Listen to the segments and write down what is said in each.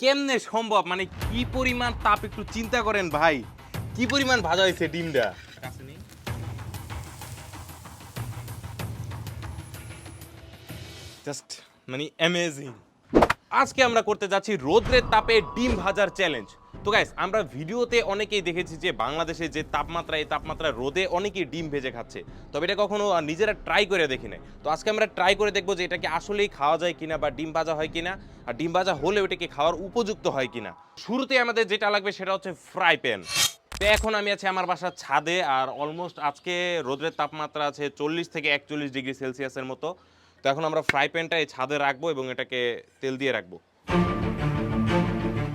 কেমনে সম্ভব? মানে কি পরিমাণ তাপ একটু চিন্তা করেন ভাই। কি পরিমাণ ভাজা হয়েছে ডিমটা? জাস্ট মানে অ্যামেজিং আজকে আমরা করতে যাচ্ছি রোদ্রের তাপে ডিম ভাজার চ্যালেঞ্জ তো গাইস আমরা ভিডিওতে অনেকেই দেখেছি যে বাংলাদেশে যে তাপমাত্রা, এই তাপমাত্রা রোদে অনেকেই ডিম ভেজে খাচ্ছে। তবে এটা কখনো নিজেরা ট্রাই করে দেখি নাই। তো আজকে আমরা ট্রাই করে দেখব যে এটাকে আসলেই খাওয়া যায় কিনা বা ডিম ভাজা হয় কিনা। আর ডিম ভাজা হলে ওটাকে খাওয়ার উপযুক্ত হয় কিনা। শুরুতে আমাদের যেটা লাগবে সেটা হচ্ছে ফ্রাই প্যান তো এখন আমি আছি আমার বাসার ছাদে, আর অলমোস্ট আজকে রোদের তাপমাত্রা আছে চল্লিশ থেকে একচল্লিশ ডিগ্রি সেলসিয়াসের মতো। তো এখন আমরা ফ্রাই প্যানটা এই ছাদে রাখব এবং এটাকে তেল দিয়ে রাখব।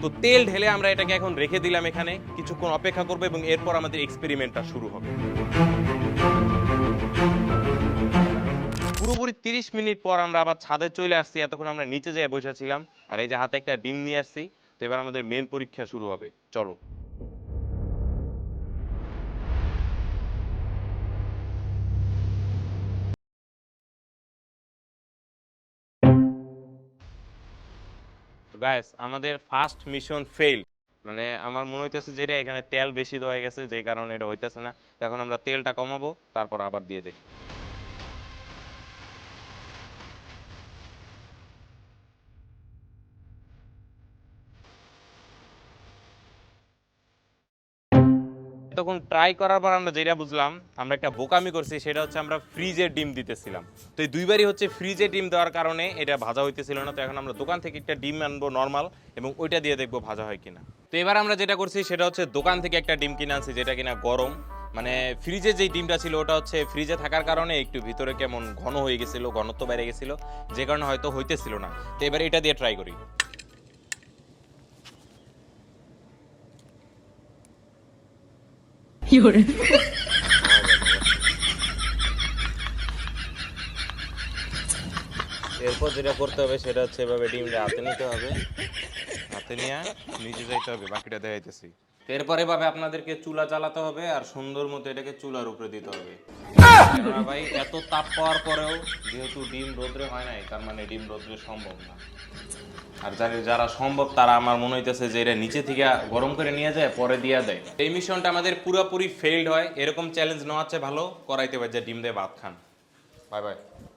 তো তেল ঢেলে আমরা এটাকে এখন রেখে দিলাম এখানে। কিছুক্ষণ অপেক্ষা করব এবং এরপর আমাদের এক্সপেরিমেন্টটা শুরু হবে। পুরোপুরি তিরিশ মিনিট পর আমরা আবার ছাদে চলে আসছি। এতক্ষণ আমরা নিচে যেয়ে বসেছিলাম আর এই যে হাতে একটা ডিম নিয়ে আসছি। তো এবার আমাদের মেন পরীক্ষা শুরু হবে। চলো গাইস আমাদের ফার্স্ট মিশন ফেল মানে আমার মনে হইতেছে যে এটা এখানে তেল বেশি দেওয়া গেছে, যে কারণে এটা হইতেছে না। এখন আমরা তেলটা কমাবো, তারপর আবার দিয়ে দিই। তখন ট্রাই করার পর আমরা যেটা বুঝলাম, আমরা একটা বোকামি করছি, সেটা হচ্ছে আমরা ফ্রিজের ডিম দিতেছিলাম। তো এই দুইবারই হচ্ছে ফ্রিজে ডিম দেওয়ার কারণে এটা ভাজা হইতেছিল না, তো এখন আমরা দোকান থেকে একটা ডিম আনব নর্মাল এবং ওইটা দিয়ে দেখব ভাজা হয় কিনা। তো এবার আমরা যেটা করছি, সেটা হচ্ছে দোকান থেকে একটা ডিম কিনে আনছি, যেটা কিনা গরম। মানে ফ্রিজে যেই ডিমটা ছিল, ওটা হচ্ছে ফ্রিজে থাকার কারণে একটু ভিতরে কেমন ঘন হয়ে গেছিল, ঘনত্ব বেড়ে গেছিল, যে কারণে হয়তো হইতেছিল না। তো এবার এটা দিয়ে ট্রাই করি। এরপর যেটা করতে হবে সেটা হচ্ছে এভাবে ডিমটা হাতে নিতে হবে। হাতে নিয়ে নিচে যাইতে হবে, বাকিটা দেখাইতেছি। এরপর এভাবে আপনাদেরকে চুলা চালাতে হবে আর সুন্দর মতো এটাকে চুলার উপরে দিতে হবে। ভাই, এত তাপ পাওয়ার পরেও যেহেতু ডিম রোদ্রে হয় নাই, তার মানে ডিম রোদ্রে সম্ভব না। আর যাদের যারা সম্ভব, তারা আমার মনে হইতেছে যে এটা নিচে থেকে গরম করে নিয়ে যায়, পরে দিয়ে দেয়। এই মিশনটা আমাদের পুরোপুরি ফেইল্ড হয়। এরকম চ্যালেঞ্জ নেওয়া চেয়ে ভালো। করাইতে পারে যে ডিম দিয়ে, ভাত খান। Bye bye